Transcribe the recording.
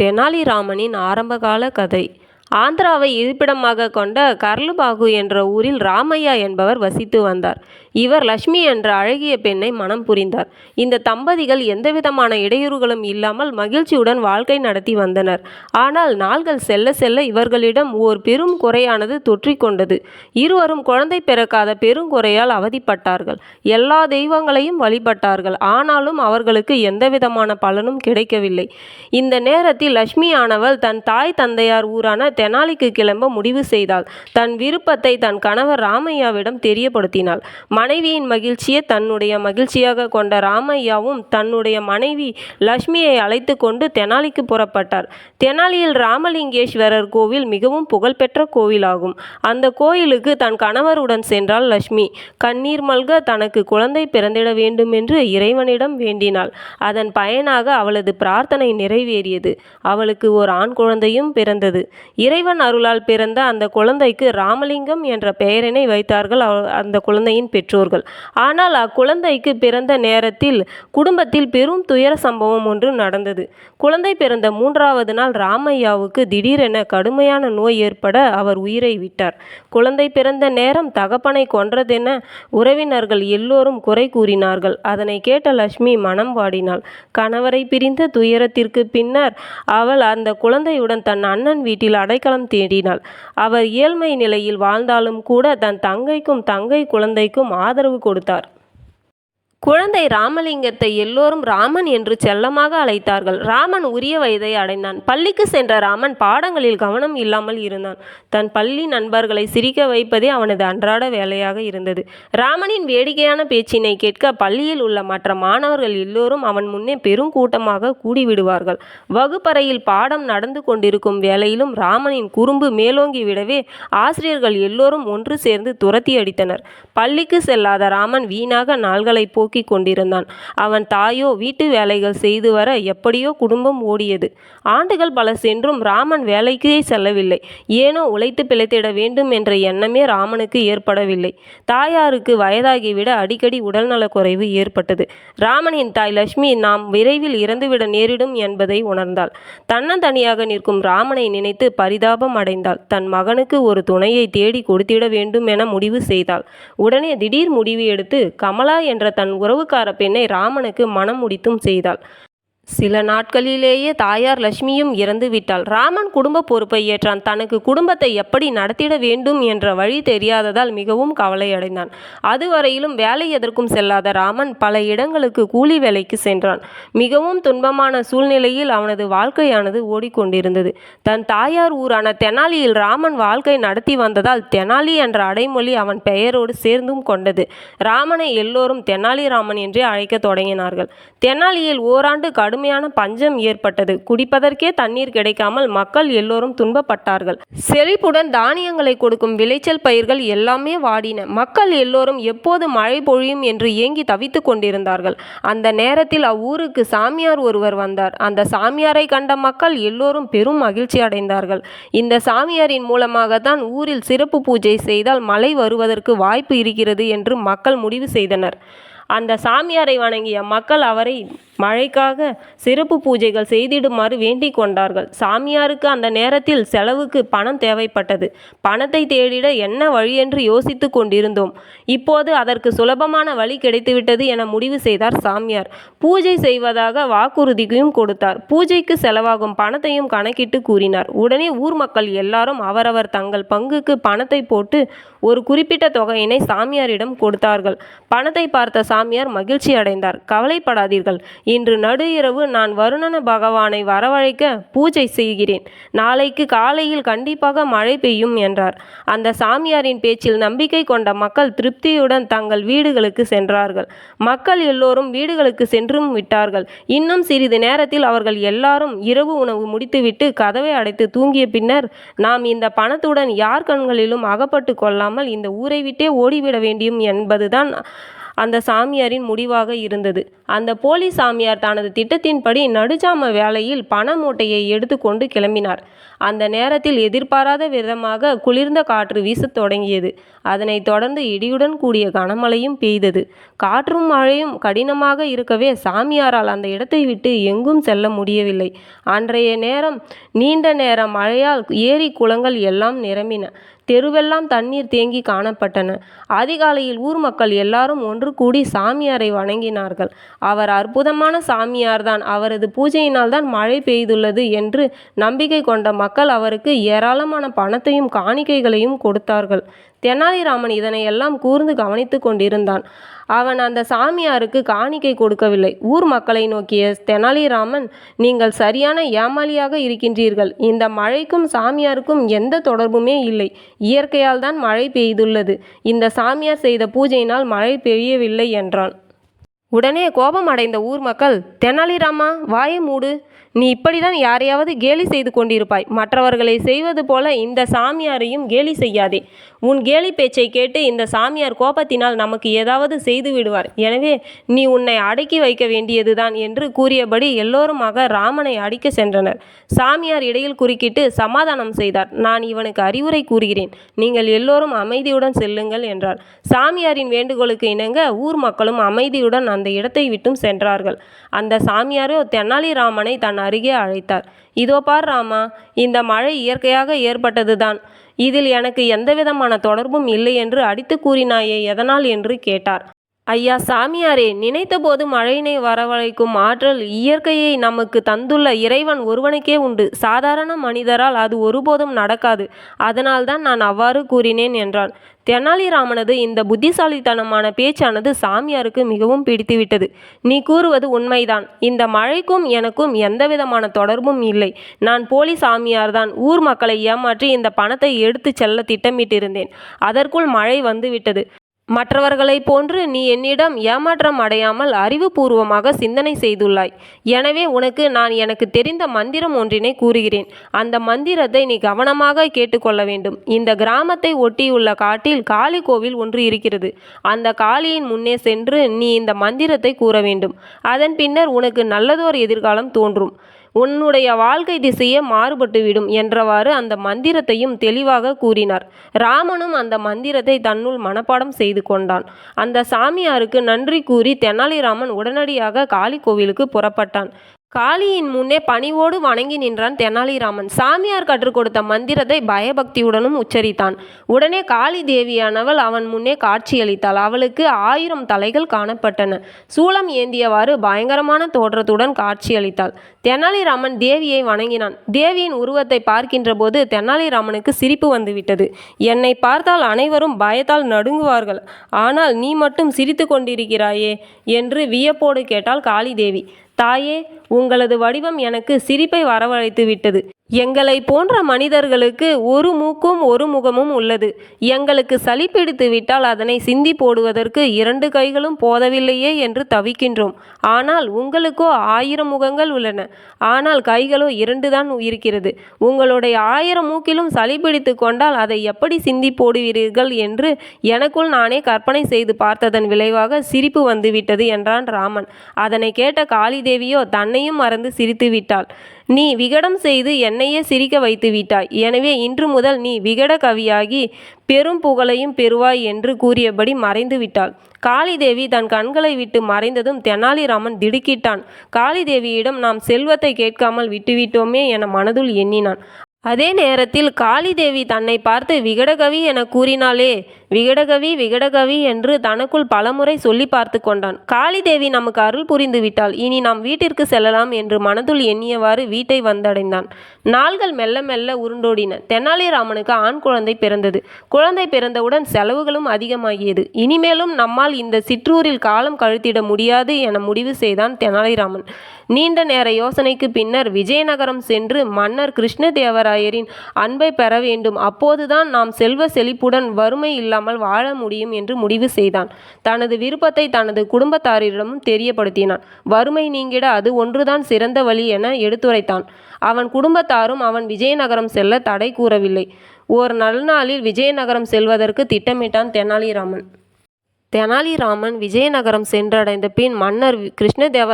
தெனாலிராமனின் ஆரம்பகால கதை ஆந்திராவை இருப்பிடமாக கொண்ட கர்லுபாகு என்ற ஊரில் ராமையா என்பவர் வசித்து வந்தார். இவர் லட்சுமி என்ற அழகிய பெண்ணை மனம் புரிந்தார். இந்த தம்பதிகள் எந்தவிதமான இடையூறுகளும் இல்லாமல் மகிழ்ச்சியுடன் வாழ்க்கை நடத்தி வந்தனர். ஆனால் நாள்கள் செல்ல செல்ல இவர்களிடம் ஓர் பெரும் குறையானது தொற்றிக் கொண்டது. இருவரும் குழந்தை பிறக்காத பெருங்குறையால் அவதிப்பட்டார்கள். எல்லா தெய்வங்களையும் வழிபட்டார்கள். ஆனாலும் அவர்களுக்கு எந்தவிதமான பலனும் கிடைக்கவில்லை. இந்த நேரத்தில் லட்சுமியானவள் தன் தாய் தந்தையார் ஊரான தெனாலிக்கு கிளம்ப முடிவு செய்தாள். தன் விருப்பத்தை தன் கணவர் ராமையாவிடம் தெரியப்படுத்தினாள். மனைவியின் மகிழ்ச்சியை தன்னுடைய மகிழ்ச்சியாக கொண்ட ராமையாவும் தன்னுடைய மனைவி லக்ஷ்மியை அழைத்து கொண்டு தெனாலிக்கு புறப்பட்டார். தெனாலியில் ராமலிங்கேஸ்வரர் கோவில் மிகவும் புகழ்பெற்ற கோவிலாகும். அந்த கோயிலுக்கு தன் கணவருடன் சென்றாள் லக்ஷ்மி கண்ணீர் மல்க தனக்கு குழந்தை பிறந்திட வேண்டுமென்று இறைவனிடம் வேண்டினாள். அதன் பயனாக அவளது பிரார்த்தனை நிறைவேறியது. அவளுக்கு ஒரு ஆண் குழந்தையும் பிறந்தது. இறைவன் அருளால் பிறந்த அந்த குழந்தைக்கு ராமலிங்கம் என்ற பெயரினை வைத்தார்கள் அந்த குழந்தையின் பெற்றோர்கள். ஆனால் அக்குழந்தைக்கு பிறந்த நேரத்தில் குடும்பத்தில் பெரும் துயர சம்பவம் ஒன்று நடந்தது. குழந்தை பிறந்த மூன்றாவது நாள் ராமையாவுக்கு திடீரென கடுமையான நோய் ஏற்பட அவர் உயிரை விட்டார். குழந்தை பிறந்த நேரம் தகப்பனை கொன்றதென உறவினர்கள் எல்லோரும் குறை கூறினார்கள். அதனை கேட்ட லட்சுமி மனம் வாடினாள். கணவரை பிரிந்த துயரத்திற்கு பின்னர் அவள் அந்த குழந்தையுடன் தன் அண்ணன் வீட்டில் அடைக்கலம் தேடினாள். அவர் ஏழ்மை நிலையில் வாழ்ந்தாலும் கூட தன் தங்கைக்கும் தங்கை குழந்தைக்கும் ஆதரவு கொடுத்தார். குழந்தை ராமலிங்கத்தை எல்லோரும் ராமன் என்று செல்லமாக அழைத்தார்கள். ராமன் உரிய வயதை அடைந்தான். பள்ளிக்கு சென்ற ராமன் பாடங்களில் கவனம் இல்லாமல் இருந்தான். தன் பள்ளி நண்பர்களை சிரிக்க வைப்பதே அவனது அன்றாட வேலையாக இருந்தது. ராமனின் வேடிக்கையான பேச்சினை கேட்க பள்ளியில் உள்ள மற்ற மாணவர்கள் எல்லோரும் அவன் முன்னே பெருங்கூட்டமாக கூடிவிடுவார்கள். வகுப்பறையில் பாடம் நடந்து கொண்டிருக்கும் வேளையிலும் ராமனின் குறும்பு மேலோங்கி விடவே ஆசிரியர்கள் எல்லோரும் ஒன்று சேர்ந்து துரத்தி அடித்தனர். பள்ளிக்கு செல்லாத ராமன் வீணாக நாள்களை தூக்கி கொண்டிருந்தான். அவன் தாயோ வீட்டு வேலைகள் செய்து வர எப்படியோ குடும்பம் ஓடியது. ஆண்டுகள் பல சென்றும் ராமன் வேலைக்கே செல்லவில்லை. ஏனோ உழைத்து பிழைத்திட வேண்டும் என்ற எண்ணமே ராமனுக்கு ஏற்படவில்லை. தாயாருக்கு வயதாகிவிட அடிக்கடி உடல்நலக் குறைவு ஏற்பட்டது. ராமனின் தாய் லட்சுமி நாம் விரைவில் இறந்துவிட நேரிடும் என்பதை உணர்ந்தாள். தன்னந்தனியாக நிற்கும் ராமனை நினைத்து பரிதாபம் அடைந்தாள். தன் மகனுக்கு ஒரு துணையை தேடி கொடுத்திட வேண்டும் என முடிவு செய்தாள். உடனே திடீர் முடிவு எடுத்து கமலா என்ற தன் உறவுக்கார பெண்ணை ராமனுக்கு மணம் முடித்தும் செய்தாள். சில நாட்களிலேயே தாயார் லட்சுமியும் இறந்து விட்டாள். ராமன் குடும்ப பொறுப்பை ஏற்றான். தனக்கு குடும்பத்தை எப்படி நடத்திட வேண்டும் என்ற வழி தெரியாததால் மிகவும் கவலையடைந்தான். அதுவரையிலும் வேலை எதற்கும் செல்லாத ராமன் பல இடங்களுக்கு கூலி வேலைக்கு சென்றான். மிகவும் துன்பமான சூழ்நிலையில் அவனது வாழ்க்கையானது ஓடிக்கொண்டிருந்தது. தன் தாயார் ஊரான தெனாலியில் ராமன் வாழ்க்கை நடத்தி வந்ததால் தெனாலி என்ற அடைமொழி அவன் பெயரோடு சேர்ந்தும் கொண்டது. ராமனை எல்லோரும் தெனாலிராமன் என்றே அழைக்கத் தொடங்கினார்கள். தெனாலியில் ஓராண்டு கடுமையான பஞ்சம் ஏற்பட்டது. குடிப்பதற்கே தண்ணீர் கிடைக்காமல் மக்கள் எல்லோரும் துன்பப்பட்டார்கள். செழிப்புடன் தானியங்களை கொடுக்கும் விளைச்சல் பயிர்கள் எல்லாமே வாடின. மக்கள் எல்லோரும் எப்போது மழை பொழியும் என்று ஏங்கி தவித்து கொண்டிருந்தார்கள். அந்த நேரத்தில் அவ்வூருக்கு சாமியார் ஒருவர் வந்தார். அந்த சாமியாரை கண்ட மக்கள் எல்லோரும் பெரும் மகிழ்ச்சி அடைந்தார்கள். இந்த சாமியாரின் மூலமாகத்தான் ஊரில் சிறப்பு பூஜை செய்தால் மழை வருவதற்கு வாய்ப்பு இருக்கிறது என்று மக்கள் முடிவு செய்தனர். அந்த சாமியாரை வணங்கிய மக்கள் அவரை மழைக்காக சிறப்பு பூஜைகள் செய்திடுமாறு வேண்டிக் கொண்டார்கள். சாமியாருக்கு அந்த நேரத்தில் செலவுக்கு பணம் தேவைப்பட்டது. பணத்தை தேடிட என்ன வழி என்று யோசித்துக் கொண்டிருந்தோம். இப்போது அதற்கு சுலபமான வழி கிடைத்துவிட்டது என முடிவு செய்தார் சாமியார். பூஜை செய்வதாக வாக்குறுதியும் கொடுத்தார். பூஜைக்கு செலவாகும் பணத்தையும் கணக்கிட்டு கூறினார். உடனே ஊர் மக்கள் எல்லாரும் அவரவர் தங்கள் பங்குக்கு பணத்தை போட்டு ஒரு குறிப்பிட்ட தொகையினை சாமியாரிடம் கொடுத்தார்கள். பணத்தை பார்த்த சாமியார் மகிழ்ச்சி அடைந்தார். கவலைப்படாதீர்கள். இன்று நடு இரவு நான் வருணன பகவானை வரவழைக்க பூஜை செய்கிறேன். நாளைக்கு காலையில் கண்டிப்பாக மழை பெய்யும் என்றார். அந்த சாமியாரின் பேச்சில் நம்பிக்கை கொண்ட மக்கள் திருப்தியுடன் தங்கள் வீடுகளுக்கு சென்றார்கள். மக்கள் எல்லோரும் வீடுகளுக்கு சென்றும் விட்டார்கள். இன்னும் சிறிது நேரத்தில் அவர்கள் எல்லாரும் இரவு உணவு முடித்துவிட்டு கதவை அடைத்து தூங்கிய பின்னர் நாம் இந்த பணத்துடன் யார் கண்களிலும் அகப்பட்டு கொள்ளாமல் இந்த ஊரை விட்டே ஓடிவிட வேண்டும் என்பதுதான் அந்த சாமியாரின் முடிவாக இருந்தது. அந்த போலி சாமியார் தனது திட்டத்தின்படி நடுஜாம வேளையில் பண மூட்டையை எடுத்துக்கொண்டு கிளம்பினார். அந்த நேரத்தில் எதிர்பாராத விதமாக குளிர்ந்த காற்று வீசத் தொடங்கியது. அதனைத் தொடர்ந்து இடியுடன் கூடிய கனமழையும் பெய்தது. காற்றும் மழையும் கடினமாக இருக்கவே சாமியாரால் அந்த இடத்தை விட்டு எங்கும் செல்ல முடியவில்லை. அன்றைய நேரம் நீண்ட நேரம் மழையால் ஏரி குளங்கள் எல்லாம் நிரம்பின. தெருவெல்லாம் தண்ணீர் தேங்கி காணப்பட்டன. அதிகாலையில் ஊர் மக்கள் எல்லாரும் ஒன்று கூடி சாமியாரை வணங்கினார்கள். அவர் அற்புதமான சாமியார்தான். அவரது பூஜையினால் தான் மழை பெய்துள்ளது என்று நம்பிக்கை கொண்ட மக்கள் அவருக்கு ஏராளமான பணத்தையும் காணிக்கைகளையும் கொடுத்தார்கள். தெனாலிராமன் இதனையெல்லாம் கூர்ந்து கவனித்து கொண்டிருந்தான். அவன் அந்த சாமியாருக்கு காணிக்கை கொடுக்கவில்லை. ஊர் மக்களை நோக்கிய தெனாலிராமன் நீங்கள் சரியான ஏமாளியாக இருக்கின்றீர்கள். இந்த மழைக்கும் சாமியாருக்கும் எந்த தொடர்புமே இல்லை. இயற்கையால் தான் மழை பெய்துள்ளது. இந்த சாமியார் செய்த பூஜையினால் மழை பெய்யவில்லை என்றான். உடனே கோபம் அடைந்த ஊர் மக்கள் தெனாலிராமா வாயை மூடு. நீ இப்படிதான் யாரையாவது கேலி செய்து கொண்டிருப்பாய். மற்றவர்களை செய்வது போல இந்த சாமியாரையும் கேலி செய்யாதே. உன் கேலி பேச்சை கேட்டு இந்த சாமியார் கோபத்தினால் நமக்கு ஏதாவது செய்து விடுவார். எனவே நீ உன்னை அடக்கி வைக்க வேண்டியதுதான் என்று கூறியபடி எல்லோருமாக ராமனை அடிக்க சென்றனர். சாமியார் இடையில் குறுக்கிட்டு சமாதானம் செய்தார். நான் இவனுக்கு அறிவுரை கூறுகிறேன். நீங்கள் எல்லோரும் அமைதியுடன் செல்லுங்கள் என்றார். சாமியாரின் வேண்டுகோளுக்கு இணங்க ஊர் மக்களும் அமைதியுடன் அந்த இடத்தை விட்டும் சென்றார்கள். அந்த சாமியாரோ தெனாலிராமனை தன் அருகே அழைத்தார். இதோ பார் ராமா இந்த மழை இயற்கையாக ஏற்பட்டதுதான். இதில் எனக்கு எந்தவிதமான தொடர்பும் இல்லை என்று அடித்து கூறினாயே எதனால்? என்று கேட்டார். ஐயா சாமியாரே நினைத்தபோது மழையினை வரவழைக்கும் ஆற்றல் இயற்கையை நமக்கு தந்துள்ள இறைவன் ஒருவனுக்கே உண்டு. சாதாரண மனிதரால் அது ஒருபோதும் நடக்காது. அதனால்தான் நான் அவ்வாறு கூறினேன் என்றான். தெனாலிராமனது இந்த புத்திசாலித்தனமான பேச்சானது சாமியாருக்கு மிகவும் பிடித்துவிட்டது. நீ கூறுவது உண்மைதான். இந்த மழைக்கும் எனக்கும் எந்தவிதமான தொடர்பும் இல்லை. நான் போலி சாமியார்தான். ஊர் மக்களை ஏமாற்றி இந்த பணத்தை எடுத்துச் செல்ல திட்டமிட்டிருந்தேன். அதற்குள் மழை வந்துவிட்டது. மற்றவர்களைப் போன்று நீ என்னிடம் ஏமாற்றம் அடையாமல் அறிவுபூர்வமாக சிந்தனை செய்துள்ளாய். எனவே உனக்கு நான் எனக்கு தெரிந்த மந்திரம் ஒன்றினை கூறுகிறேன். அந்த மந்திரத்தை நீ கவனமாக கேட்டுக்கொள்ள வேண்டும். இந்த கிராமத்தை ஒட்டியுள்ள காட்டில் காளி கோவில் ஒன்று இருக்கிறது. அந்த காளியின் முன்னே சென்று நீ இந்த மந்திரத்தை கூற வேண்டும். அதன் பின்னர் உனக்கு நல்லதோர் எதிர்காலம் தோன்றும். உன்னுடைய வாழ்க்கை திசையே மாறுபட்டுவிடும் என்றவாறு அந்த மந்திரத்தையும் தெளிவாக கூறினார். ராமனும் அந்த மந்திரத்தை தன்னுள் மனப்பாடம் செய்து கொண்டான். அந்த சாமியாருக்கு நன்றி கூறி தெனாலிராமன் உடனடியாக காளி கோவிலுக்கு புறப்பட்டான். காளியின் முன்னே பணிவோடு வணங்கி நின்றான் தெனாலிராமன். சாமியார் கற்றுக் கொடுத்த மந்திரத்தை பயபக்தியுடனும் உச்சரித்தான். உடனே காளி தேவியானவள் அவன் முன்னே காட்சியளித்தாள். அவளுக்கு ஆயிரம் தலைகள் காணப்பட்டன. சூலம் ஏந்தியவாறு பயங்கரமான தோற்றத்துடன் காட்சியளித்தாள். தெனாலிராமன் தேவியை வணங்கினான். தேவியின் உருவத்தை பார்க்கின்ற போது தெனாலிராமனுக்கு சிரிப்பு வந்துவிட்டது. என்னை பார்த்தால் அனைவரும் பயத்தால் நடுங்குவார்கள். ஆனால் நீ மட்டும் சிரித்து கொண்டிருக்கிறாயே என்று வியப்போடு கேட்டாள் காளிதேவி தாயே உங்களது வடிவம் எனக்கு சிரிப்பை வரவழைத்து விட்டது எங்களை போன்ற மனிதர்களுக்கு ஒரு மூக்கும் ஒரு முகமும் உள்ளது. எங்களுக்கு சளி பிடித்து விட்டால் அதனை சிந்தி போடுவதற்கு இரண்டு கைகளும் போதவில்லையே என்று தவிக்கின்றோம். ஆனால் உங்களுக்கோ ஆயிரம் முகங்கள் உள்ளன. ஆனால் கைகளோ இரண்டு தான் இருக்கிறது. உங்களுடைய ஆயிரம் மூக்கிலும் சளி பிடித்து கொண்டால் அதை எப்படி சிந்தி போடுவீர்கள் என்று எனக்குள் நானே கற்பனை செய்து பார்த்ததன் விளைவாக சிரிப்பு வந்துவிட்டது என்றான் ராமன். அதனை கேட்ட காளிதேவியோ தன்னையும் மறந்து சிரித்து விட்டாள். நீ விகடம் செய்து என் என்னையே சிரிக்க வைத்து விட்டாய். எனவே இன்று முதல் நீ விகட கவியாகி பெரும் புகழையும் பெறுவாய் என்று கூறியபடி மறைந்து விட்டாள். காளிதேவி தன் கண்களை விட்டு மறைந்ததும் தெனாலிராமன் திடுக்கிட்டான். காளிதேவியிடம் நாம் செல்வத்தை கேட்காமல் விட்டுவிட்டோமே என மனதுள் எண்ணினான். அதே நேரத்தில் காளிதேவி தன்னை பார்த்து விகடகவி என கூறினாலே விகடகவி விகடகவி என்று தனக்குள் பலமுறை சொல்லி பார்த்து கொண்டான். காளிதேவி நமக்கு அருள் புரிந்து விட்டாள். இனி நாம் வீட்டிற்கு செல்லலாம் என்று மனதுள் எண்ணியவாறு வீட்டை வந்தடைந்தான். நாள்கள் மெல்ல மெல்ல உருண்டோடின. தெனாலிராமனுக்கு ஆண் குழந்தை பிறந்தது. குழந்தை பிறந்தவுடன் செலவுகளும் அதிகமாகியது. இனிமேலும் நம்மால் இந்த சிற்றூரில் காலம் கழுத்திட முடியாது என முடிவு செய்தான் தெனாலிராமன் நீண்ட நேர யோசனைக்கு பின்னர் விஜயநகரம் சென்று மன்னர் கிருஷ்ணதேவராயரின் அன்பை பெற வேண்டும். அப்போதுதான் நாம் செல்வ செழிப்புடன் வறுமை இல்லாமல் வாழ முடியும் என்று முடிவு செய்தான். தனது விருப்பத்தை தனது குடும்பத்தாரிடமும் தெரியப்படுத்தினான். வறுமை நீங்கிட அது ஒன்றுதான் சிறந்த வழி என எடுத்துரைத்தான். அவன் குடும்பத்தாரும் அவன் விஜயநகரம் செல்ல தடை கூறவில்லை. ஓர் நல்நாளில் விஜயநகரம் செல்வதற்கு திட்டமிட்டான் தெனாலிராமன். தெனாலிராமன் விஜயநகரம் சென்றடைந்த பின் மன்னர் கிருஷ்ணதேவர